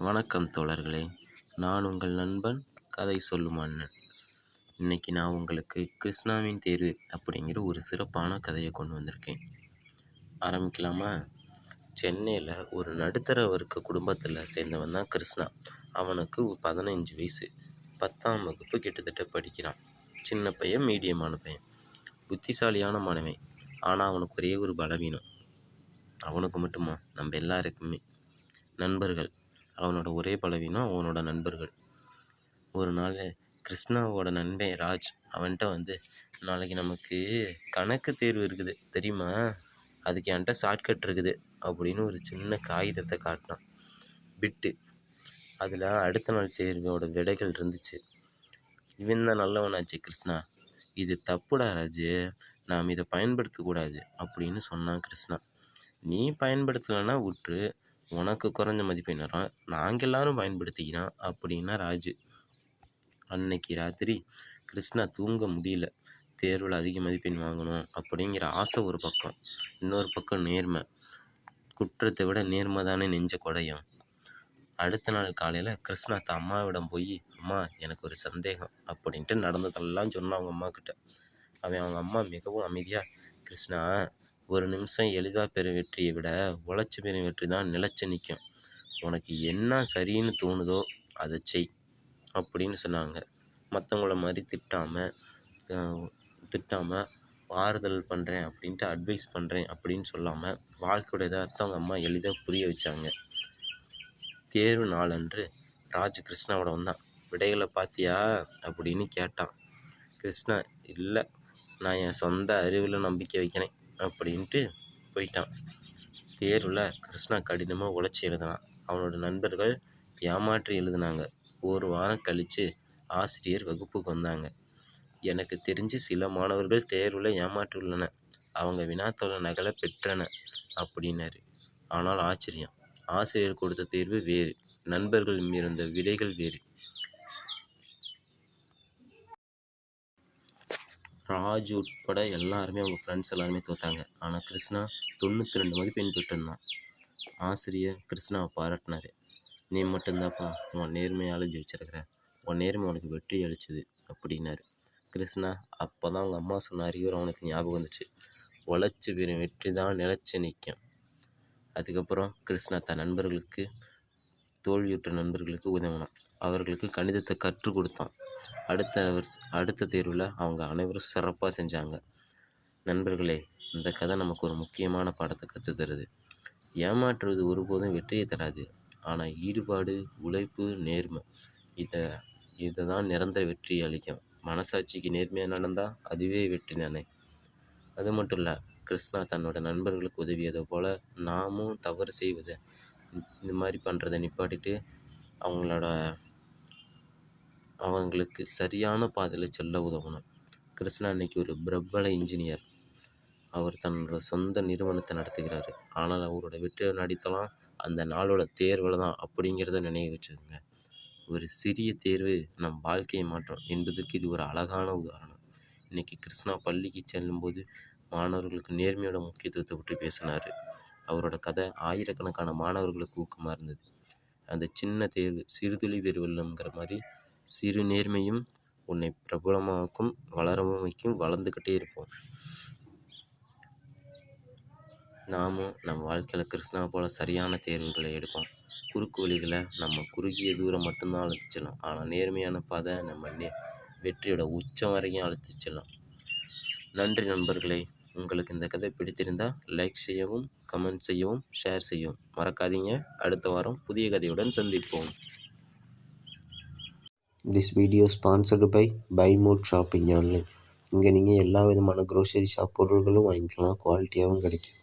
வணக்கம் தோழர்களே. நான் உங்கள் நண்பன் கதை சொல்லும் அண்ணன். இன்னைக்கு நான் உங்களுக்கு கிருஷ்ணாவின் தேர்வு அப்படிங்கிற ஒரு சிறப்பான கதையை கொண்டு வந்திருக்கேன். ஆரம்பிக்கலாமா? சென்னையில் ஒரு நடுத்தர வர்க்க குடும்பத்தில் சேர்ந்தவன் தான் கிருஷ்ணா. அவனுக்கு பதினஞ்சு வயசு. பத்தாம் வகுப்பு கிட்டத்தட்ட படிக்கிறான். சின்ன பையன் மீடியமான பையன். புத்திசாலியான மாணவன். ஆனால் அவனுக்கு ஒரே ஒரு பலவீனம். அவனுக்கு மட்டுமா? நம்ம எல்லாருக்குமே. நண்பர்கள் அவனோட ஒரே பலவீனம் அவனோட நண்பர்கள். ஒரு நாள் கிருஷ்ணாவோட நண்பன் ராஜ் அவன்கிட்ட வந்து நாளைக்கு நமக்கு கணக்கு தேர்வு இருக்குது. தெரியுமா? அதுக்கு என்கிட்ட ஷார்ட்கட் இருக்குது. அப்படின்னு ஒரு சின்ன காகிதத்தை காட்டினான். பிட்டு அதில் அடுத்த நாள் தேர்வோட விடைகள் இருந்துச்சு. இவன் தான் நல்லவனாச்சு கிருஷ்ணா. இது தப்புடா ராஜு. நாம் இதை பயன்படுத்தக்கூடாது. அப்படின்னு சொன்னான் கிருஷ்ணா. நீ பயன்படுத்தலைன்னா விட்டு உனக்கு குறைஞ்ச மதிப்பெண் வரும் நாங்கள் எல்லாரும் பயன்படுத்திக்கிறான் அப்படின்னா ராஜு. அன்னைக்கு ராத்திரி கிருஷ்ணா தூங்க முடியல. தேர்வில் அதிக மதிப்பெண் வாங்கணும் அப்படிங்கிற ஆசை ஒரு பக்கம். இன்னொரு பக்கம் நேர்மை. குற்றத்தை விட நேர்மை தானே நெஞ்ச குடையும். அடுத்த நாள் காலையில் கிருஷ்ணா தான் அம்மாவிடம் போய் அம்மா எனக்கு ஒரு சந்தேகம். அப்படின்ட்டு நடந்ததெல்லாம் சொன்னான் அவங்க அம்மாக்கிட்ட அவன் அவங்க அம்மா மிகவும் அமைதியாக கிருஷ்ணா ஒரு நிமிஷம் எளிதாக பெறும் வெற்றியை விட உழைச்சி பெறும் வெற்றி தான் நிலச்சி நிற்கும் உனக்கு என்ன சரின்னு தோணுதோ அதை செய் அப்படின்னு சொன்னாங்க. மற்றவங்கள மாதிரி திட்டாமல் திட்டாமல் ஆறுதல் பண்ணுறேன் அப்படின்ட்டு அட்வைஸ் பண்ணுறேன் அப்படின்னு சொல்லாமல் வாழ்க்கையோட எதார்த்தம் அவங்க அம்மா எளிதாக புரிய வச்சாங்க. தேர்வு நாளன்று ராஜ் கிருஷ்ணாவோட வந்தான். விடைகளை பார்த்தியா அப்படின்னு கேட்டான். கிருஷ்ணா இல்லை நான் என் சொந்த அறிவில் நம்பிக்கை வைக்கிறேன். அப்படின்ட்டு போயிட்டான். தேர்வில் கிருஷ்ணா கடினமாக உழைச்சி எழுதினான். அவனோட நண்பர்கள் ஏமாற்றி எழுதினாங்க. ஒரு வாரம் கழித்து ஆசிரியர் வகுப்புக்கு வந்தாங்க. எனக்கு தெரிஞ்சு சில மாணவர்கள் தேர்வில் ஏமாற்றியுள்ளன. அவங்க வினாத்தோட நகலை பெற்றன அப்படின்னாரு. ஆனால் ஆச்சரியம். ஆசிரியர் கொடுத்த தேர்வு வேறு. நண்பர்கள் இருந்த விடைகள் வேறு. ராஜ் உட்பட எல்லாருமே அவங்க ஃப்ரெண்ட்ஸ் எல்லாருமே தோத்தாங்க. ஆனால் கிருஷ்ணா தொண்ணூற்றி ரெண்டு மதிப்பெண் பெற்றிருந்தான். ஆசிரியர் கிருஷ்ணாவை பாராட்டினார். நீ மட்டும்தாப்பா உன் நேர்மையால் ஜெயிச்சிருக்கிற. உன் நேர்மை உனக்கு வெற்றி அளிச்சது அப்படின்னாரு. கிருஷ்ணா அப்போ தான் அவங்க அம்மா சொன்ன அறிவுரை அவனுக்கு ஞாபகம் வந்துச்சு. உழைச்சி பெறும் வெற்றி தான் நிலச்சி நிற்கும் அதுக்கப்புறம் கிருஷ்ணா தன் நண்பர்களுக்கு தோல்வியுற்ற நண்பர்களுக்கு உதவினான். அவர்களுக்கு கணிதத்தை கற்றுக் கொடுத்தான். அடுத்த அடுத்த தேர்வில் அவங்க அனைவரும் சிறப்பாக செஞ்சாங்க. நண்பர்களே இந்த கதை நமக்கு ஒரு முக்கியமான பாடத்தை கற்றுத் தருது. ஏமாற்றுவது ஒருபோதும் வெற்றியை தராது. ஆனால் ஈடுபாடு உழைப்பு நேர்மை இதை இதை தான் நிரந்தர வெற்றி அளிக்கும். மனசாட்சிக்கு நேர்மையாக நடந்தால் அதுவே வெற்றி தானே? அது மட்டும் இல்லை கிருஷ்ணா தன்னோட நண்பர்களுக்கு உதவியதை போல் நாமும் தவறு செய்வதை இந்த மாதிரி பண்ணுறதை நிப்பாட்டிட்டு அவங்களோட அவங்களுக்கு சரியான பாதையில் செல்ல உதவணும். கிருஷ்ணா இன்னைக்கு ஒரு பிரபல இன்ஜினியர் அவர் தன்னோட சொந்த நிறுவனத்தை நடத்துகிறாரு. ஆனால் அவரோட வெற்றி நடித்தலாம் அந்த நாளோட தேர்வில் தான் அப்படிங்கிறத நினைவு வச்சுக்கோங்க. ஒரு சிறிய தேர்வு நம் வாழ்க்கையை மாற்றம் என்பதற்கு இது ஒரு அழகான உதாரணம். இன்றைக்கி கிருஷ்ணா பள்ளிக்கு செல்லும்போது மாணவர்களுக்கு நேர்மையோட முக்கியத்துவத்தை பற்றி பேசினார். அவரோட கதை ஆயிரக்கணக்கான மாணவர்களுக்கு ஊக்கமாக இருந்தது. அந்த சின்ன தேர்வு சிறுதுளி வெறுவெல்லங்கிற மாதிரி சிறு நேர்மையும் உன்னை பிரபலமாக்கும் வளரவும் வைக்கும் வளர்ந்துக்கிட்டே இருப்போம். நாமும் நம் வாழ்க்கையில் கிருஷ்ணா போல் சரியான தேர்வுகளை எடுப்போம். குறுக்கு வழிகளை நம்ம குறுகிய தூரம் மட்டும்தான் அழைத்து செல்லும். ஆனால் நேர்மையான பாதை நம்ம நே வெற்றியோட உச்சம் வரைக்கும் அழைத்து செல்லும். நன்றி நண்பர்களே. உங்களுக்கு இந்த கதை பிடித்திருந்தால் லைக் செய்யவும் கமெண்ட் செய்யவும் ஷேர் செய்யவும். மறக்காதீங்க. அடுத்த வாரம் புதிய கதையுடன் சந்திப்போம். This video sponsored by by mod shopping online இங்கே நீங்கள் எல்லா விதமான க்ரோசரி ஷாப் பொருள்களும் வாங்கிக்கலாம். குவாலிட்டியாகவும் கிடைக்கும்.